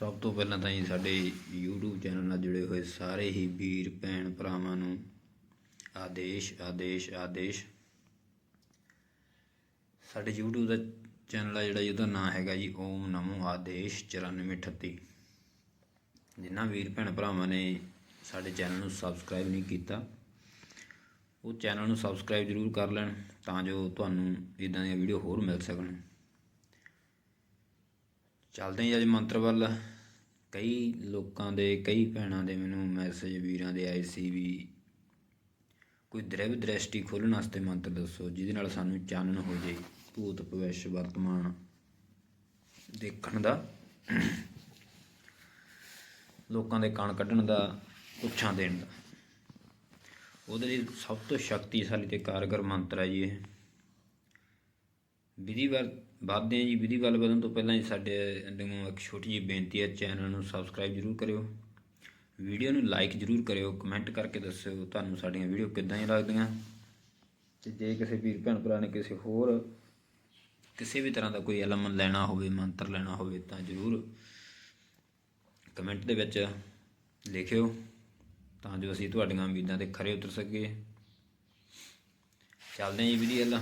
ਸਭ ਤੋਂ ਪਹਿਲਾਂ ਤਾਂ ਜੀ ਸਾਡੇ YouTube ਚੈਨਲ ਨਾਲ ਜੁੜੇ ਹੋਏ ਸਾਰੇ ਹੀ ਵੀਰ, ਭੈਣ ਭਰਾਵਾਂ ਨੂੰ ਆਦੇਸ਼ ਆਦੇਸ਼ ਆਦੇਸ਼। ਸਾਡੇ YouTube ਦਾ ਚੈਨਲ ਆ ਜਿਹੜਾ ਜਿਹਦਾ ਉਹਦਾ ਨਾਮ ਹੈਗਾ ਜੀ, ਓਮ ਨਮੋ ਆਦੇਸ਼ 9438 ਜਿਨ੍ਹਾਂ ਵੀਰ, ਭੈਣ ਭਰਾਵਾਂ ਨੇ ਸਾਡੇ ਚੈਨਲ ਨੂੰ ਸਬਸਕ੍ਰਾਈਬ ਨਹੀਂ ਕੀਤਾ, ਉਹ ਚੈਨਲ ਨੂੰ ਸਬਸਕ੍ਰਾਈਬ ਜ਼ਰੂਰ ਕਰ ਲੈਣ ਤਾਂ ਜੋ ਤੁਹਾਨੂੰ ਇਦਾਂ ਦੀਆਂ ਵੀਡੀਓ ਹੋਰ ਮਿਲ ਸਕਣ। ਚੱਲਦੇ ਹਾਂ ਅੱਜ ਮੰਤਰ ਵੱਲ। ਕਈ ਲੋਕਾਂ ਦੇ, ਕਈ ਭੈਣਾਂ ਦੇ ਮੈਨੂੰ ਮੈਸੇਜ ਵੀਰਾਂ ਦੇ ਆਏ ਸੀ ਵੀ ਕੋਈ ਦ੍ਰਿਵ ਦ੍ਰਿਸ਼ਟੀ ਖੋਲ੍ਹਣ ਵਾਸਤੇ ਮੰਤਰ ਦੱਸੋ, ਜਿਹਦੇ ਨਾਲ ਸਾਨੂੰ ਚਾਨਣ ਹੋ ਜੇ, ਭੂਤ ਭਵਿੱਖ ਵਰਤਮਾਨ ਦੇਖਣ ਦਾ, ਲੋਕਾਂ ਦੇ ਕਣ ਕੱਢਣ ਦਾ, ਪੁੱਛਾਂ ਦੇਣ ਦਾ। ਉਹਦੇ ਲਈ ਸਭ ਤੋਂ ਸ਼ਕਤੀਸ਼ਾਲੀ ਤੇ ਕਾਰਗਰ ਮੰਤਰ ਹੈ ਜੀ ਇਹ। ਵਿਧੀ ਵੱਲ ਵਧਦੇ ਹਾਂ ਜੀ ਵਿਧੀ ਵੱਲ ਵਧਣ ਤੋਂ ਪਹਿਲਾਂ ਜੀ ਸਾਡੇ ਨੂੰ ਇੱਕ ਛੋਟੀ ਜਿਹੀ ਬੇਨਤੀ ਹੈ, ਚੈਨਲ ਨੂੰ ਸਬਸਕ੍ਰਾਈਬ ਜ਼ਰੂਰ ਕਰਿਓ। ਵੀਡੀਓ ਨੂੰ ਲਾਈਕ ਜ਼ਰੂਰ ਕਰਿਓ ਕਮੈਂਟ ਕਰਕੇ ਦੱਸਿਓ ਤੁਹਾਨੂੰ ਸਾਡੀਆਂ ਵੀਡੀਓ ਕਿੱਦਾਂ ਦੀਆਂ ਲੱਗਦੀਆਂ। ਤੇ ਜੇ ਕਿਸੇ ਵੀਰ, ਭੈਣ, ਭਰਾ ਨੇ ਕਿਸੇ ਹੋਰ ਕਿਸੇ ਵੀ ਤਰ੍ਹਾਂ ਦਾ ਕੋਈ ਇਲਮ ਲੈਣਾ ਹੋਵੇ, ਮੰਤਰ ਲੈਣਾ ਹੋਵੇ, ਤਾਂ ਜ਼ਰੂਰ ਕਮੈਂਟ ਦੇ ਵਿੱਚ ਲਿਖਿਓ, ਤਾਂ ਜੋ ਅਸੀਂ ਤੁਹਾਡੀਆਂ ਉਮੀਦਾਂ ਤੇ ਖਰੇ ਉਤਰ ਸਕੀਏ। ਚੱਲਦੇ ਹਾਂ ਜੀ, ਵਿਧੀ ਵੱਲ।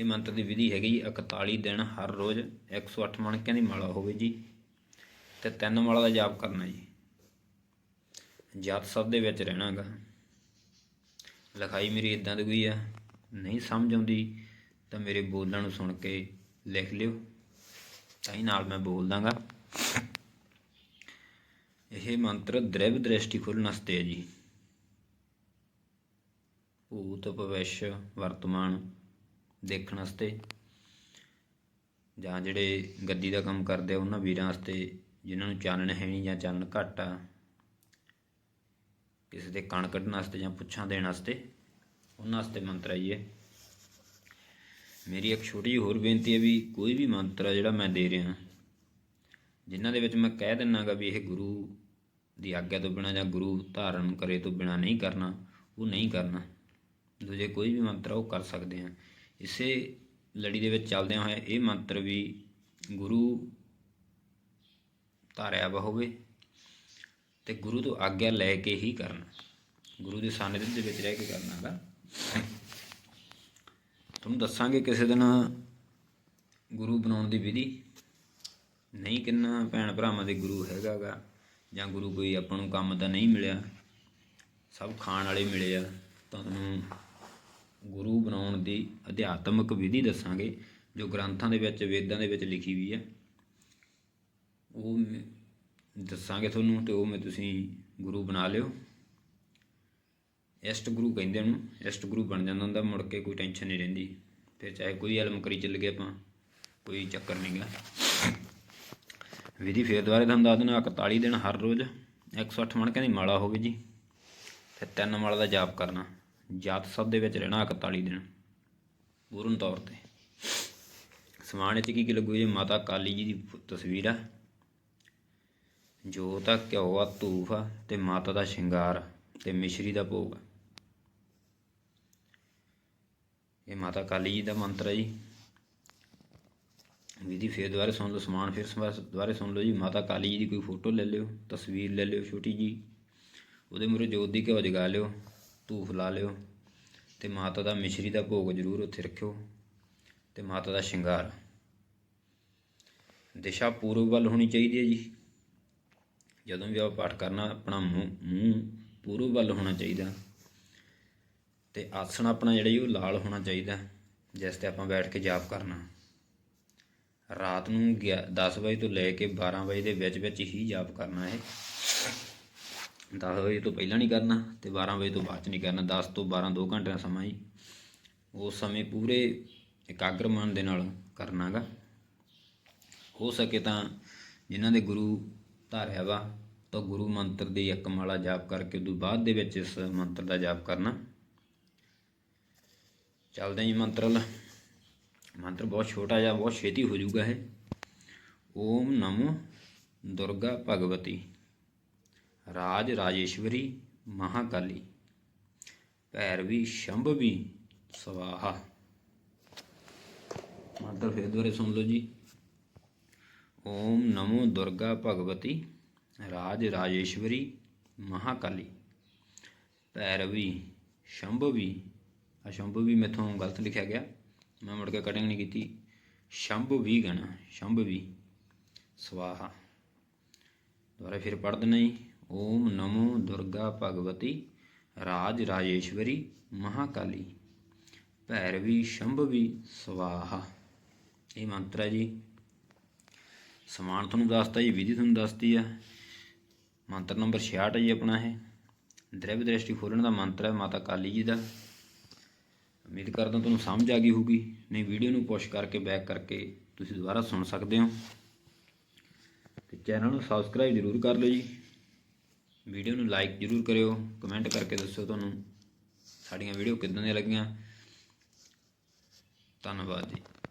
ਇਹ ਮੰਤਰ ਦੀ ਵਿਧੀ ਹੈਗੀ ਜੀ 41 ਦਿਨ ਹਰ ਰੋਜ਼ 108 ਮਣਕਿਆਂ ਦੀ ਮਾਲਾ ਹੋਵੇ ਜੀ। ਤੇ ਤਿੰਨ ਮਾਲਾ ਦਾ ਜਾਪ ਕਰਨਾ ਜੀ। ਜਾਤ ਸਭ ਦੇ ਵਿੱਚ ਰਹਿਣਾਗਾ। ਲਿਖਾਈ ਮੇਰੀ ਇਦਾਂ ਦੀ ਗਈ ਆ, ਨਹੀਂ ਸਮਝ ਆਉਂਦੀ, ਤਾਂ ਮੇਰੇ ਬੋਲਾਂ ਨੂੰ ਸੁਣ ਕੇ ਲਿਖ ਲਿਓ। ਤਾਂ ਹੀ ਨਾਲ ਮੈਂ ਬੋਲ ਦਾਂਗਾ ਇਹ ਮੰਤਰ ਦ੍ਰਿਵ ਦ੍ਰਿਸ਼ਟੀ ਖੋਲ੍ਹਣ ਵਾਸਤੇ ਹੈ ਜੀ। ਭੂਤ ਭਵਿੱਖ ਵਰਤਮਾਨ ਦੇਖਣ ਵਾਸਤੇ ਜਾਂ ਜਿਹੜੇ ਗੱਦੀ ਦਾ ਕੰਮ ਕਰਦੇ ਆ, ਉਹਨਾਂ ਵੀਰਾਂ ਵਾਸਤੇ ਜਿਨ੍ਹਾਂ ਨੂੰ ਚਾਨਣ ਹੈ ਨਹੀਂ ਜਾਂ ਚਾਨਣ ਘੱਟ ਆ, ਕਿਸੇ ਦੇ ਕਣ ਕੱਢਣ ਵਾਸਤੇ ਜਾਂ ਪੁੱਛਾਂ ਦੇਣ ਵਾਸਤੇ, ਉਹਨਾਂ ਵਾਸਤੇ ਮੰਤਰ ਆਈਏ ਮੇਰੀ ਇੱਕ ਛੋਟੀ ਜਿਹੀ ਹੋਰ ਬੇਨਤੀ ਹੈ ਵੀ ਕੋਈ ਵੀ ਮੰਤਰ ਆ ਜਿਹੜਾ ਮੈਂ ਦੇ ਰਿਹਾ ਜਿਨ੍ਹਾਂ ਦੇ ਵਿੱਚ ਮੈਂ ਕਹਿ ਦਿੰਨਾਗਾ ਵੀ ਇਹ ਗੁਰੂ ਦੀ ਆਗਿਆ ਤੋਂ ਬਿਨਾ ਜਾਂ ਗੁਰੂ ਧਾਰਨ ਕਰੇ ਤੋਂ ਬਿਨਾ ਨਹੀਂ ਕਰਨਾ, ਉਹ ਨਹੀਂ ਕਰਨਾ। ਦੂਜੇ ਕੋਈ ਵੀ ਮੰਤਰ ਆ, ਉਹ ਕਰ ਸਕਦੇ ਆ। ਇਸੇ ਲੜੀ ਦੇ ਵਿੱਚ ਚੱਲਦਿਆਂ ਹੋਇਆ ਇਹ ਮੰਤਰ ਵੀ ਗੁਰੂ ਧਾਰਿਆ ਵਾ ਹੋਵੇ ਤੇ ਗੁਰੂ ਤੋਂ ਆਗਿਆ ਲੈ ਕੇ ਹੀ ਕਰਨਾ। ਗੁਰੂ ਦੇ ਸਾਨਿਧ ਦੇ ਵਿੱਚ ਰਹਿ ਕੇ ਕਰਨਾ ਹੈਗਾ ਤੁਹਾਨੂੰ ਦੱਸਾਂਗੇ ਕਿਸੇ ਦਿਨ ਗੁਰੂ ਬਣਾਉਣ ਦੀ ਵਿਧੀ। ਨਹੀਂ ਕਿੰਨਾ ਭੈਣ ਭਰਾਵਾਂ ਦੇ ਗੁਰੂ ਹੈਗਾਗਾ ਜਾਂ ਗੁਰੂ ਕੋਈ ਆਪਾਂ ਨੂੰ ਕੰਮ ਤਾਂ ਨਹੀਂ ਮਿਲਿਆ। ਸਭ ਖਾਣ ਵਾਲੇ ਮਿਲੇ ਆ ਤੁਹਾਨੂੰ ਗੁਰੂ ਬਣਾਉਣ ਦੀ ਅਧਿਆਤਮਿਕ ਵਿਧੀ ਦੱਸਾਂਗੇ, ਜੋ ਗ੍ਰੰਥਾਂ ਦੇ ਵਿੱਚ, ਵੇਦਾਂ ਦੇ ਵਿੱਚ ਲਿਖੀ ਹੋਈ ਹੈ। ਉਹ ਦੱਸਾਂਗੇ ਤੁਹਾਨੂੰ ਤੇ ਉਹ ਮੈਂ ਤੁਸੀਂ ਗੁਰੂ ਬਣਾ ਲਿਓ। ਇਸ਼ਟ ਗੁਰੂ ਕਹਿੰਦੇ ਉਹਨੂੰ ਇਸ਼ਟ ਗੁਰੂ ਬਣ ਜਾਂਦਾ ਹੁੰਦਾ, ਮੁੜ ਕੇ ਕੋਈ ਟੈਨਸ਼ਨ ਨਹੀਂ ਰਹਿੰਦੀ। ਫਿਰ ਚਾਹੇ ਕੋਈ ਇਲਮ ਕਰੀ ਚੱਲ ਗਏ ਆਪਾਂ, ਕੋਈ ਚੱਕਰ ਨਹੀਂ ਗਾ। ਵਿਧੀ ਫੇਰ ਦੁਆਰੇ ਤੁਹਾਨੂੰ ਦੱਸ ਦਿੰਦਾ 41 ਦਿਨ ਹਰ ਰੋਜ਼ 108 ਮਣਕਿਆਂ ਦੀ ਮਾਲਾ ਹੋਵੇ ਜੀ। ਤੇ ਤਿੰਨ ਮਾਲਾ ਦਾ ਜਾਪ ਕਰਨਾ। ਜਾਤ ਸਭ ਦੇ ਵਿੱਚ ਰਹਿਣਾ 41 ਦਿਨ, ਪੂਰਨ ਤੌਰ ਤੇ। ਸਮਾਨ ਵਿੱਚ ਕੀ ਕੀ ਲੱਗੂ ਜੀ? ਮਾਤਾ ਕਾਲੀ ਜੀ ਦੀ ਤਸਵੀਰ ਆ। ਜੋਤ ਆ, ਘਿਓ ਆ, ਧੂਫ ਆ ਤੇ ਮਾਤਾ ਦਾ ਸ਼ਿੰਗਾਰ ਆ ਤੇ ਮਿਸ਼ਰੀ ਦਾ ਭੋਗ ਇਹ ਮਾਤਾ ਕਾਲੀ ਜੀ ਦਾ ਮੰਤਰ ਹੈ ਜੀ। ਵਿਧੀ ਫੇਰ ਦੁਬਾਰੇ ਸੁਣ ਲਓ, ਸਮਾਨ ਫਿਰ ਦੁਬਾਰੇ ਸੁਣ ਲਓ ਜੀ। ਮਾਤਾ ਕਾਲੀ ਜੀ ਦੀ ਕੋਈ ਫੋਟੋ ਲੈ ਲਿਓ, ਤਸਵੀਰ ਲੈ ਲਿਓ ਛੋਟੀ ਜੀ। ਉਹਦੇ ਮੂਹਰੇ ਜੋਤ ਦੀ ਘਿਓ ਜਗਾ ਲਿਓ। ਧੂਫ ਲਾ ਲਿਓ ਤੇ ਮਾਤਾ ਦਾ ਮਿਸ਼ਰੀ ਦਾ ਭੋਗ ਜ਼ਰੂਰ ਉੱਥੇ ਰੱਖਿਓ ਤੇ ਮਾਤਾ ਦਾ ਸ਼ਿੰਗਾਰ। ਦਿਸ਼ਾ ਪੂਰਬ ਵੱਲ ਹੋਣੀ ਚਾਹੀਦੀ ਹੈ ਜੀ। ਜਦੋਂ ਵੀ ਆਪਾਂ ਪਾਠ ਕਰਨਾ, ਆਪਣਾ ਮੂੰਹ ਮੂੰਹ ਪੂਰਬ ਵੱਲ ਹੋਣਾ ਚਾਹੀਦਾ ਤੇ ਆਸਣ ਆਪਣਾ ਜਿਹੜਾ ਜੀ ਉਹ ਲਾਲ ਹੋਣਾ ਚਾਹੀਦਾ ਜਿਸ ਤੇ ਆਪਾਂ ਬੈਠ ਕੇ ਜਾਪ ਕਰਨਾ। ਰਾਤ ਨੂੰ 10 ਵਜੇ ਤੋਂ ਲੈ ਕੇ 12 ਵਜੇ ਦੇ ਵਿੱਚ ਵਿੱਚ ਹੀ ਜਾਪ ਕਰਨਾ ਹੈ 10 ਵਜੇ ਤੋਂ ਪਹਿਲਾਂ ਨਹੀਂ ਕਰਨਾ ਤੇ 12 ਵਜੇ ਤੋਂ ਬਾਅਦ 'ਚ ਨਹੀਂ ਕਰਨਾ 10 ਤੋਂ 12 2 ਘੰਟੇ ਦਾ ਸਮਾਂ ਹੀ। ਉਸ ਸਮੇਂ ਪੂਰੇ ਇਕਾਗਰ ਮਨ ਦੇ ਨਾਲ ਕਰਨਾਗਾ ਹੋ ਸਕੇ ਤਾਂ ਜਿਨ੍ਹਾਂ ਦੇ ਗੁਰੂ ਧਾਰਿਆ ਵਾ, ਤਾਂ ਗੁਰੂ ਮੰਤਰ ਦੀ ਇੱਕ ਮਾਲਾ ਜਾਪ ਕਰਕੇ ਉਦੋਂ ਬਾਅਦ ਦੇ ਵਿੱਚ ਇਸ ਮੰਤਰ ਦਾ ਜਾਪ ਕਰਨਾ। ਚੱਲਦੇ ਜੀ ਮੰਤਰ ਵੱਲ। ਮੰਤਰ ਬਹੁਤ ਛੋਟਾ ਜਿਹਾ, ਬਹੁਤ ਛੇਤੀ ਹੋ ਜਾਊਗਾ ਇਹ। ਓਮ ਨਮੋ ਦੁਰਗਾ ਭਗਵਤੀ। ਰਾਜ ਰਾਜੇਸ਼ਵਰੀ ਮਹਾਕਾਲੀ। ਭੈਰਵੀ ਸ਼ੰਭਵੀ ਸਵਾਹਾ। ਮੰਤਰ ਫਿਰ ਦੁਬਾਰੇ ਸੁਣ ਲਓ ਜੀ। ਓਮ ਨਮੋ ਦੁਰਗਾ ਭਗਵਤੀ, ਰਾਜ ਰਾਜੇਸ਼ਵਰੀ ਮਹਾਕਾਲੀ। ਭੈਰਵੀ ਸ਼ੰਭਵੀ ਆ ਸ਼ੰਭਵੀ ਮੈਥੋਂ ਗਲਤ ਲਿਖਿਆ ਗਿਆ। ਮੈਂ ਮੁੜ ਕੇ ਕਟਿੰਗ ਨਹੀਂ ਕੀਤੀ। ਸ਼ੰਭਵੀ ਗਣਾ ਸ਼ੰਭਵੀ ਸਵਾਹਾ। ਦੁਬਾਰਾ ਫਿਰ ਪੜ੍ਹ ਦਿੰਨਾ ਜੀ। ਓਮ ਨਮੋ ਦੁਰਗਾ ਭਗਵਤੀ ਰਾਜ ਰਾਜੇਸ਼ਵਰੀ ਮਹਾਕਾਲੀ ਭੈਰਵੀ ਸ਼ੰਭਵੀ ਸਵਾਹਾ ਇਹ ਮੰਤਰ ਹੈ ਜੀ। ਸਮਾਨ ਤੁਹਾਨੂੰ ਦੱਸਤਾ ਜੀ, ਵਿਧੀ ਤੁਹਾਨੂੰ ਦੱਸਤੀ ਆ। ਮੰਤਰ ਨੰਬਰ 66 ਹੈ ਜੀ ਆਪਣਾ ਇਹ। ਦ੍ਰਿਵ ਦ੍ਰਿਸ਼ਟੀ ਖੋਲਣ ਦਾ ਮੰਤਰ ਹੈ ਮਾਤਾ ਕਾਲੀ ਜੀ ਦਾ। ਉਮੀਦ ਕਰਦਾ ਤੁਹਾਨੂੰ ਸਮਝ ਆ ਗਈ ਹੋਊਗੀ। ਨਹੀਂ, ਵੀਡੀਓ ਨੂੰ ਪੁਸ਼ ਕਰਕੇ, ਬੈਕ ਕਰਕੇ ਤੁਸੀਂ ਦੁਬਾਰਾ ਸੁਣ ਸਕਦੇ ਹੋ। ਤੇ ਚੈਨਲ ਨੂੰ ਸਬਸਕ੍ਰਾਈਬ ਜ਼ਰੂਰ ਕਰ ਲਿਓ ਜੀ। ਵੀਡੀਓ ਨੂੰ ਲਾਈਕ ਜ਼ਰੂਰ ਕਰਿਓ ਕਮੈਂਟ ਕਰਕੇ ਦੱਸਿਓ ਤੁਹਾਨੂੰ ਸਾਡੀਆਂ ਵੀਡੀਓ ਕਿੱਦਾਂ ਦੀਆਂ ਲੱਗੀਆਂ। ਧੰਨਵਾਦ ਜੀ।